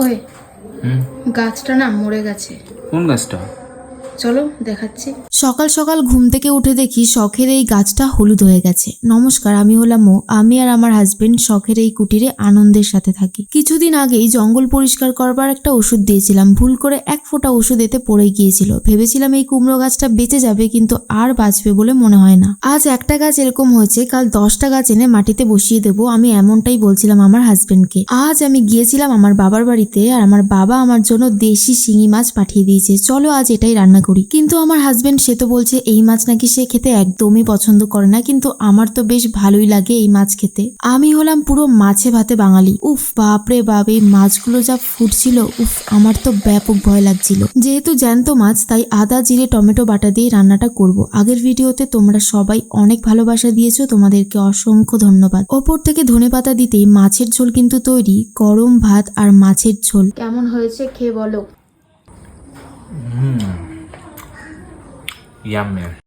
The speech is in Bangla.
ওই গাছটা না মরে গেছে। কোন গাছটা? চলো, দেখাচ্ছি। সকাল সকাল ঘুম থেকে উঠে দেখি শখের এই গাছটা হলুদ হয়ে গেছে। নমস্কার, আমি হলাম মো। আমি আর আমার হাজবেন্ড শখের এই কুটিরে আনন্দের সাথে থাকি। কিছুদিন আগেই জঙ্গল পরিষ্কার করবার একটা ওষুধ দিয়েছিলাম। ভুল করে এক ফোঁটা ওষুধ এতে পড়ে গিয়েছিল। ভেবেছিলাম এই কুমড়ো গাছটা বেঁচে যাবে, কিন্তু আর বাঁচবে বলে মনে হয় না। আজ একটা গাছ এরকম হয়েছে, কাল দশটা গাছ এনে মাটিতে বসিয়ে দেবো, আমি এমনটাই বলছিলাম আমার হাজবেন্ডকে আজ আমি গিয়েছিলাম আমার বাবার বাড়িতে আর আমার বাবা আমার জন্য দেশি শিঙি মাছ পাঠিয়ে দিয়েছে। চলো আজ এটাই রান্না করি। কিন্তু আমার হাজবেন্ড সে তো বলছে এই মাছ নাকি সে খেতে একদমই পছন্দ করে না কিন্তু আমার তো বেশ ভালোই লাগে এই মাছ খেতে। আমি হলাম পুরো মাছে ভাতে বাঙালি। উফ বাপরে বাপ এই মাছগুলো যা ফুটছিল উফ আমার তো ব্যাপক ভয় লাগছিল। যেহেতু জ্যান্ত মাছ তাই আদা জিরে টমেটো বাটা দিয়ে রান্নাটা করব। আগের ভিডিওতে তোমরা সবাই অনেক ভালোবাসা দিয়েছ তোমাদেরকে অসংখ্য ধন্যবাদ। ওপর থেকে ধনেপাতা দিতেই মাছের ঝোল কিন্তু তৈরি গরম ভাত আর মাছের ঝোল। কেমন হয়েছে খেয়ে বলো। Yummy.